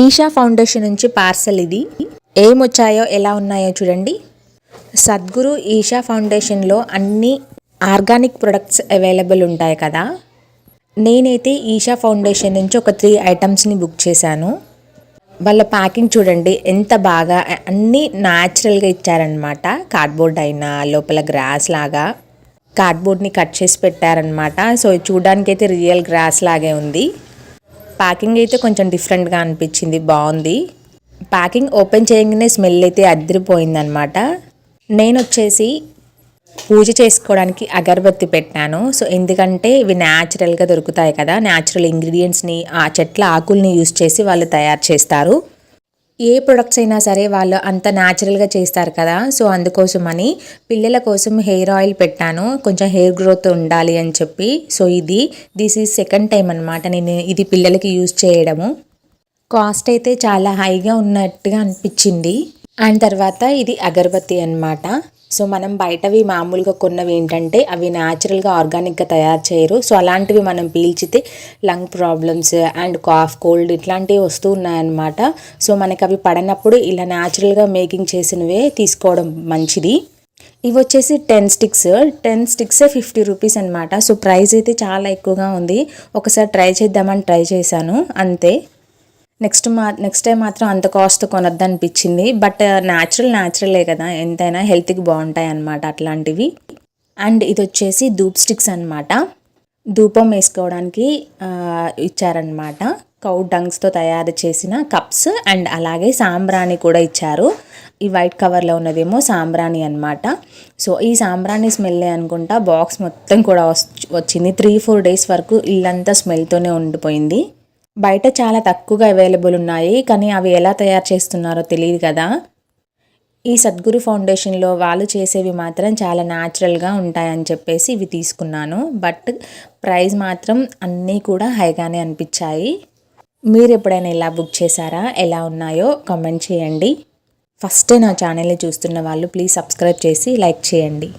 Isha foundation నుంచి parcel ఇది. ఏమొచ్చాయో ఎలా ఉన్నాయో చూడండి. సద్గురు ఈషా ఫౌండేషన్లో అన్ని ఆర్గానిక్ ప్రొడక్ట్స్ అవైలబుల్ ఉంటాయి కదా. నేనైతే ఈషా ఫౌండేషన్ నుంచి ఒక త్రీ ఐటమ్స్ని బుక్ చేశాను. వాళ్ళ ప్యాకింగ్ చూడండి ఎంత బాగా అన్నీ న్యాచురల్గా ఇచ్చారనమాట కార్డ్బోర్డ్ అయినా లోపల గ్రాస్ లాగా కార్డ్బోర్డ్ని కట్ చేసి పెట్టారనమాట సో చూడడానికైతే రియల్ గ్రాస్ లాగే ఉంది. ప్యాకింగ్ అయితే కొంచెం డిఫరెంట్గా అనిపించింది బాగుంది. ప్యాకింగ్ ఓపెన్ చేయగానే స్మెల్ అయితే అదిరిపోయిందనమాట నేను వచ్చేసి పూజ చేసుకోవడానికి అగరబత్తి పెట్టాను. సో ఎందుకంటే ఇవి న్యాచురల్గా దొరుకుతాయి కదా న్యాచురల్ ఇంగ్రీడియంట్స్ని ఆ చెట్ల ఆకుల్ని యూస్ చేసి వాళ్ళు తయారు చేస్తారు. ఏ ప్రొడక్ట్స్ అయినా సరే వాళ్ళు అంత న్యాచురల్గా చేస్తారు కదా. సో అందుకోసమని పిల్లల కోసం హెయిర్ ఆయిల్ పెట్టాను. కొంచెం హెయిర్ గ్రోత్ ఉండాలి అని చెప్పి. సో ఇది దిస్ ఈజ్ సెకండ్ టైం అనమాట నేను ఇది పిల్లలకి యూజ్ చేయడము. కాస్ట్ అయితే చాలా హైగా ఉన్నట్టుగా అనిపించింది. అండ్ తర్వాత ఇది అగరబత్తి అన్నమాట. సో మనం బయటవి మామూలుగా కొన్నవి ఏంటంటే అవి న్యాచురల్గా ఆర్గానిక్గా తయారు చేయరు. సో అలాంటివి మనం పీల్చితే lung problems and cough cold ఇట్లాంటివి వస్తూ ఉన్నాయన్నమాట. సో మనకి అవి పడనప్పుడు ఇలా న్యాచురల్గా మేకింగ్ చేసినవే తీసుకోవడం మంచిది. ఇవి వచ్చేసి ten sticks. Ten sticks fifty rupees అనమాట సో ప్రైస్ అయితే చాలా ఎక్కువగా ఉంది. ఒకసారి ట్రై చేద్దామని ట్రై చేశాను. అంతే. నెక్స్ట్ మా నెక్స్ట్ టైం మాత్రం అంత కాస్ట్ కొనొద్దు అనిపించింది బట్ uh, న్యాచురల్ న్యాచురలే కదా. ఎంతైనా హెల్త్కి బాగుంటాయి అన్నమాట అట్లాంటివి. అండ్ ఇది వచ్చేసి ధూప్ స్టిక్స్ అనమాట ధూపం వేసుకోవడానికి uh, ఇచ్చారనమాట కౌ డంగ్స్తో తయారు చేసిన కప్స్ అండ్ అలాగే సాంబ్రాణి కూడా ఇచ్చారు. ఈ వైట్ కవర్లో ఉన్నదేమో సాంబ్రాణి అనమాట సో ఈ సాంబ్రాణి స్మెల్లే అనుకుంటా బాక్స్ మొత్తం కూడా వచ్చింది. త్రీ ఫోర్ డేస్ వరకు ఇల్లంతా స్మెల్తోనే ఉండిపోయింది. బయట చాలా తక్కువగా అవైలబుల్ ఉన్నాయి కానీ అవి ఎలా తయారు చేస్తున్నారో తెలియదు కదా. ఈ సద్గురు ఫౌండేషన్లో వాళ్ళు చేసేవి మాత్రం చాలా న్యాచురల్గా ఉంటాయని చెప్పేసి ఇవి తీసుకున్నాను. బట్ ప్రైస్ మాత్రం అన్నీ కూడా హైగానే అనిపించాయి. మీరు ఎప్పుడైనా ఇలా బుక్ చేశారా? ఎలా ఉన్నాయో కామెంట్ చేయండి. ఫస్ట్ నా ఛానల్ని చూస్తున్న వాళ్ళు ప్లీజ్ సబ్స్క్రైబ్ చేసి లైక్ చేయండి.